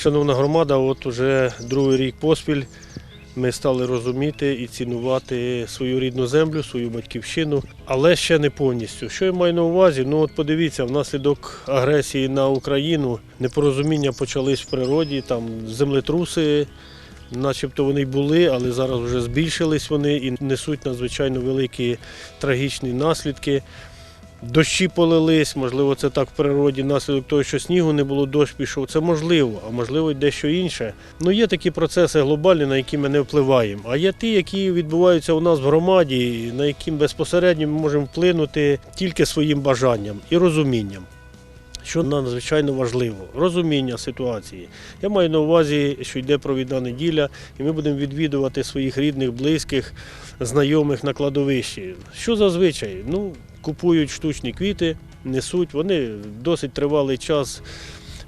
Шановна громада, от уже другий рік поспіль ми стали розуміти і цінувати свою рідну землю, свою батьківщину, але ще не повністю. Що я маю на увазі? Ну от подивіться, внаслідок агресії на Україну непорозуміння почались в природі, там землетруси. Начебто вони були, але зараз вже збільшились вони і несуть надзвичайно великі трагічні наслідки. Дощі полились, можливо, це так в природі, наслідок того, що снігу не було, дощ пішов. Це можливо, а можливо дещо інше. Ну є такі процеси глобальні, на які ми не впливаємо. А є ті, які відбуваються у нас в громаді, на які безпосередньо ми можемо вплинути тільки своїм бажанням і розумінням. Що надзвичайно важливо розуміння ситуації. Я маю на увазі, що йде провідна неділя, і ми будемо відвідувати своїх рідних, близьких, знайомих на кладовищі. Що зазвичай? Ну, купують штучні квіти, несуть. Вони досить тривалий час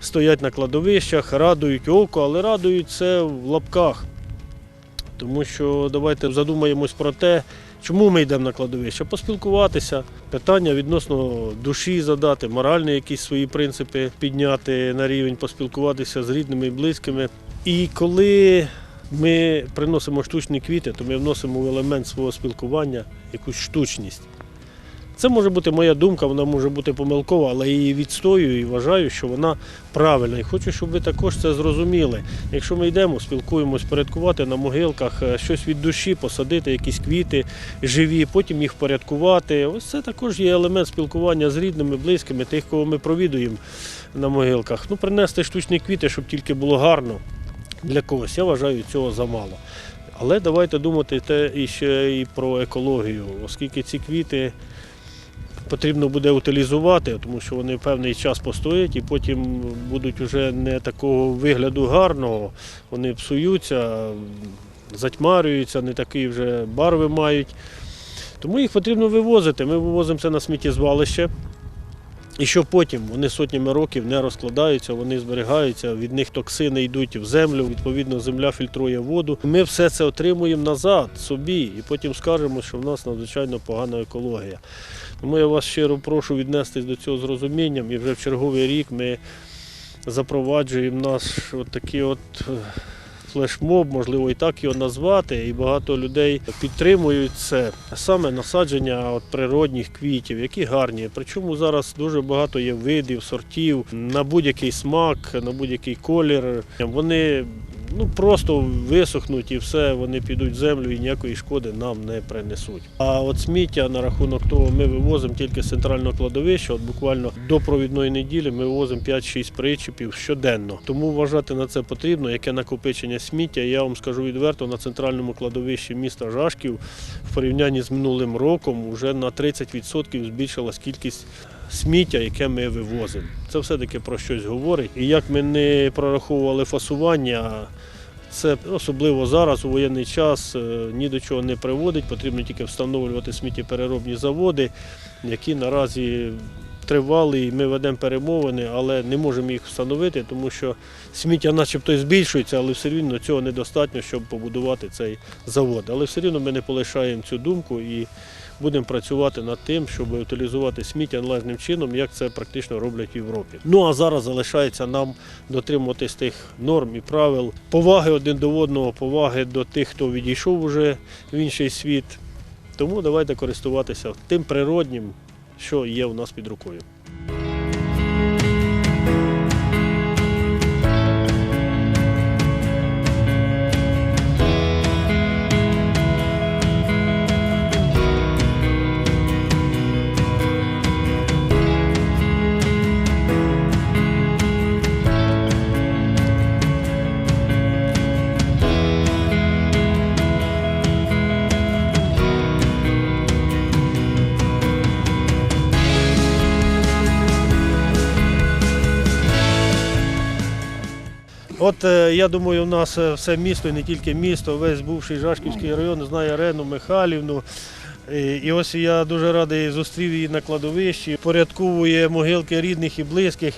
стоять на кладовищах, радують око, але радують це в лапках. Тому що давайте задумаємось про те, чому ми йдемо на кладовище. Поспілкуватися, питання відносно душі задати, моральні якісь свої принципи підняти на рівень, поспілкуватися з рідними і близькими. І коли ми приносимо штучні квіти, то ми вносимо в елемент свого спілкування якусь штучність. Це може бути моя думка, вона може бути помилкова, але я її відстоюю і вважаю, що вона правильна. І хочу, щоб ви також це зрозуміли. Якщо ми йдемо, спілкуємось, порядкувати на могилках, е, щось від душі, посадити якісь квіти живі, потім їх порядкувати. Ось це також є елемент спілкування з рідними, близькими, тих, кого ми провідуємо на могилках. Ну, принести штучні квіти, щоб тільки було гарно для когось. Я вважаю цього замало. Але давайте думати те і ще і про екологію, оскільки ці квіти потрібно буде утилізувати, тому що вони певний час постоять і потім будуть вже не такого вигляду гарного, вони псуються, затьмарюються, не такі вже барви мають. Тому їх потрібно вивозити. Ми вивозимо це на сміттєзвалище. І що потім вони сотнями років не розкладаються, вони зберігаються, від них токсини йдуть в землю, відповідно, земля фільтрує воду. Ми все це отримуємо назад собі, і потім скажемо, що в нас надзвичайно погана екологія. Тому я вас щиро прошу віднестись до цього з розумінням, і вже в черговий рік ми запроваджуємо наш такий от флешмоб, можливо, і так його назвати. І багато людей підтримують це. Саме насадження от природних квітів, які гарні. Причому зараз дуже багато є видів, сортів на будь-який смак, на будь-який колір. Вони ну, просто висохнуть і все, вони підуть в землю і ніякої шкоди нам не принесуть. А от сміття на рахунок того ми вивозимо тільки з центрального кладовища. От буквально до провідної неділі ми вивозимо 5-6 причепів щоденно. Тому вважати на це потрібно, яке накопичення сміття. Я вам скажу відверто, на центральному кладовищі міста Жашків в порівнянні з минулим роком вже на 30% збільшилась кількість сміття, яке ми вивозимо. Це все-таки про щось говорить. І як ми не прораховували фасування, це особливо зараз у воєнний час е, ні до чого не приводить. Потрібно тільки встановлювати сміттєпереробні заводи, які наразі тривали, і ми ведемо перемовини, але не можемо їх встановити, тому що сміття начебто збільшується, але все рівно цього недостатньо, щоб побудувати цей завод. Але все рівно ми не полишаємо цю думку і будемо працювати над тим, щоб утилізувати сміття належним чином, як це практично роблять в Європі. Ну а зараз залишається нам дотримуватись тих норм і правил, поваги один до одного, поваги до тих, хто відійшов уже в інший світ. Тому давайте користуватися тим природнім, що є у нас під рукою. От е, я думаю, у нас е, все місто, і не тільки місто, весь бувший Жашківський район знає Арену Михайлівну. І ось я дуже радий зустрів її на кладовищі, порядковує могилки рідних і близьких.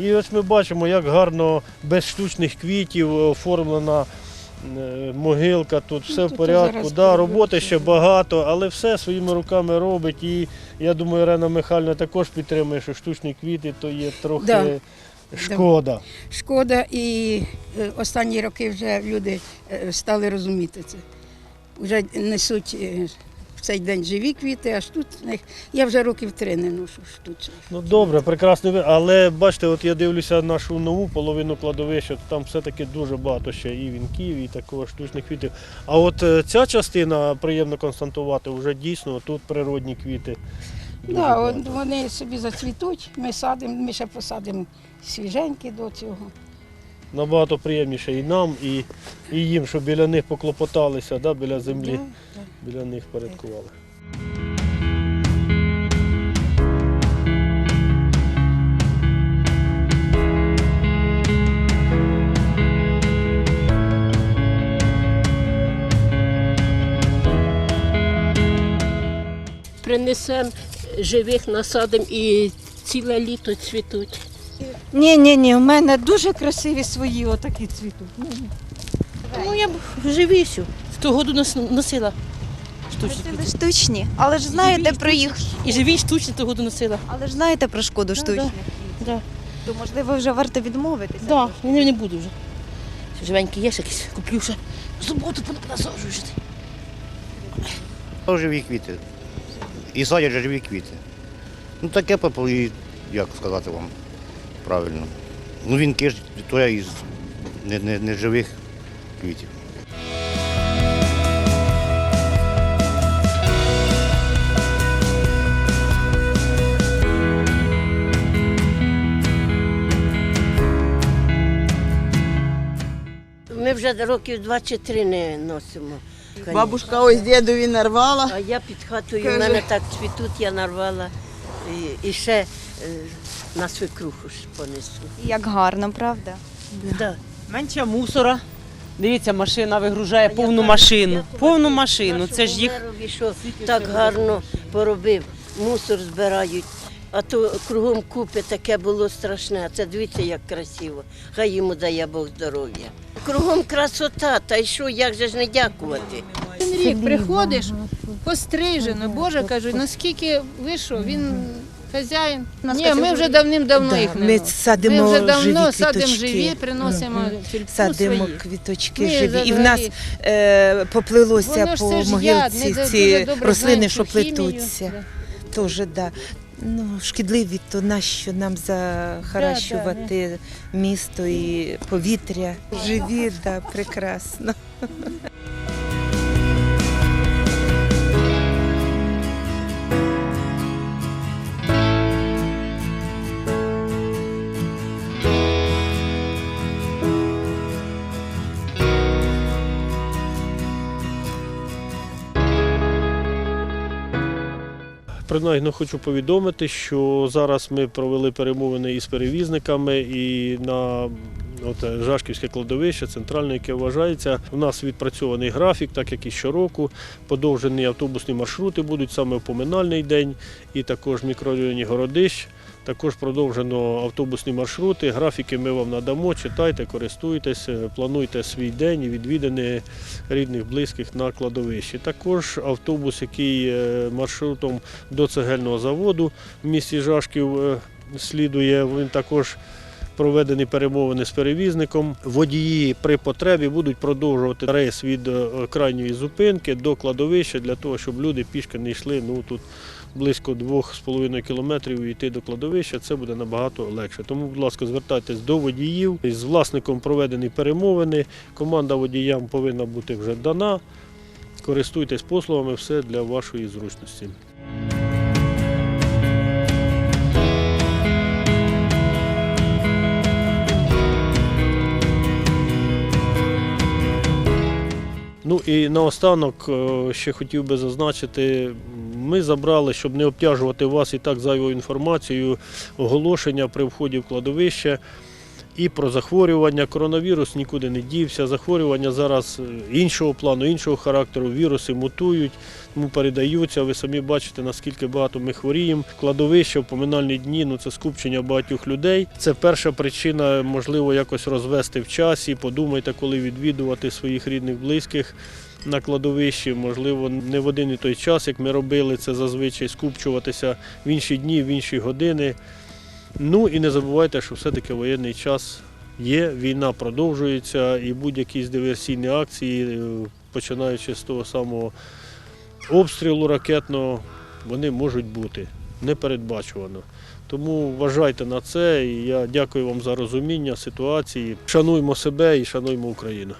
І ось ми бачимо, як гарно без штучних квітів оформлена е, могилка. Тут все в порядку. Да, роботи ще багато, але все своїми руками робить. І я думаю, Ірена Михайлівна також підтримує, що штучні квіти то є трохи. Да. Шкода. Шкода, і е, останні роки вже люди е, стали розуміти це. Вже несуть е, в цей день живі квіти, аж тут я вже років три не ношу штучних. Ну добре, прекрасно. Але бачите, от я дивлюся нашу нову половину кладовища, то там все-таки дуже багато ще і вінків, і такого штучних квітів. А от ця частина, приємно констатувати, вже дійсно тут природні квіти. Да, от вони собі зацвітуть, ми садимо, ми ще посадимо свіженькі до цього. Набагато приємніше і нам, і, і їм, щоб біля них поклопоталися, да, біля землі, Да, да. біля них порядкували. Принесемо живих, насадимо і ціле літо цвітуть. Ні, ні, ні, у мене дуже красиві свої отакі цвітуть. Ну, я б живі всю. В ту году нос- носила. Штучні квіти. штучні. Але ж знаєте про їх. І живі, і штучні ту году носила. Але ж знаєте про шкоду Да, штучних. Да. То можливо вже варто відмовитися. Да, я не, не буду вже. Живенькі є ж якісь, куплю ще. В суботу понасаджую жити. То живі квіти. І садять живі квіти. Ну таке і як сказати вам правильно. Ну він киш, то я із не, не, не квітів. Ми вже років два чи три не носимо. Бабушка ось дідові нарвала. А я під хатою, у мене так цвітуть, я нарвала. І, і ще е, на свекруху ж понесу. Як гарно, правда? Да. Менше мусора. Дивіться, машина вигружає А повну машину. Повну машину. Це ж їх що так гарно поробив, мусор збирають. А то кругом купи таке було страшне. А це дивіться, як красиво. Хай йому дає Бог здоров'я. Кругом красота, та й що, як же ж не дякувати? Один рік приходиш, пострижено, Боже кажуть, наскільки ви що, він хазяїн. Ні, ми вже давним-давно їх не Ми садимо Ми вже давно живі садимо квіточки. живі, приносимо тюльпу Садимо свої. квіточки Ми живі. І в взагалі- нас е, поплилося Воно ж по ж яд, могилці дуже ці добре рослини, знаємо що цю хімію. плетуться. Теж, да. Ну, шкідливі, то нащо нам захаращувати місто і повітря. Живі, да, прекрасно. Принагідно хочу повідомити, що зараз ми провели перемовини із перевізниками і на от, Жашківське кладовище, центральне, яке вважається. У нас відпрацьований графік, так як і щороку. Подовжені автобусні маршрути будуть саме в поминальний день, і також в мікрорайоні Городищ. Також продовжено автобусні маршрути. Графіки ми вам надамо. Читайте, користуйтесь, плануйте свій день і відвідини рідних, близьких на кладовищі. Також автобус, який е, маршрутом до цегельного заводу в місті Жашків е, слідує, він також проведені перемовини з перевізником. Водії при потребі будуть продовжувати рейс від е, крайньої зупинки до кладовища для того, щоб люди пішки не йшли. Ну тут близько 2,5 кілометрів йти до кладовища. Це буде набагато легше. Тому, будь ласка, звертайтесь до водіїв. З власником проведені перемовини. Команда водіям повинна бути вже дана. Користуйтесь послугами, все для вашої зручності. Ну і наостанок е, ще хотів би зазначити, ми забрали, щоб не обтяжувати вас і так зайвою інформацією, оголошення при вході в кладовище і про захворювання. Коронавірус нікуди не дівся. Захворювання зараз е, іншого плану, іншого характеру. Віруси мутують, тому передаються. Ви самі бачите, наскільки багато ми хворіємо. Кладовище в поминальні дні ну це скупчення багатьох людей. Це перша причина, можливо, якось розвести в часі. Подумайте, коли відвідувати своїх рідних, близьких. На кладовищі, можливо, не в один і той час, як ми робили це зазвичай скупчуватися в інші дні, в інші години. Ну і не забувайте, що все-таки воєнний час є, війна продовжується, і будь-які диверсійні акції, е, починаючи з того самого обстрілу ракетного, вони можуть бути непередбачувано. Тому вважайте на це, і я дякую вам за розуміння ситуації. Шануймо себе і шануймо Україну.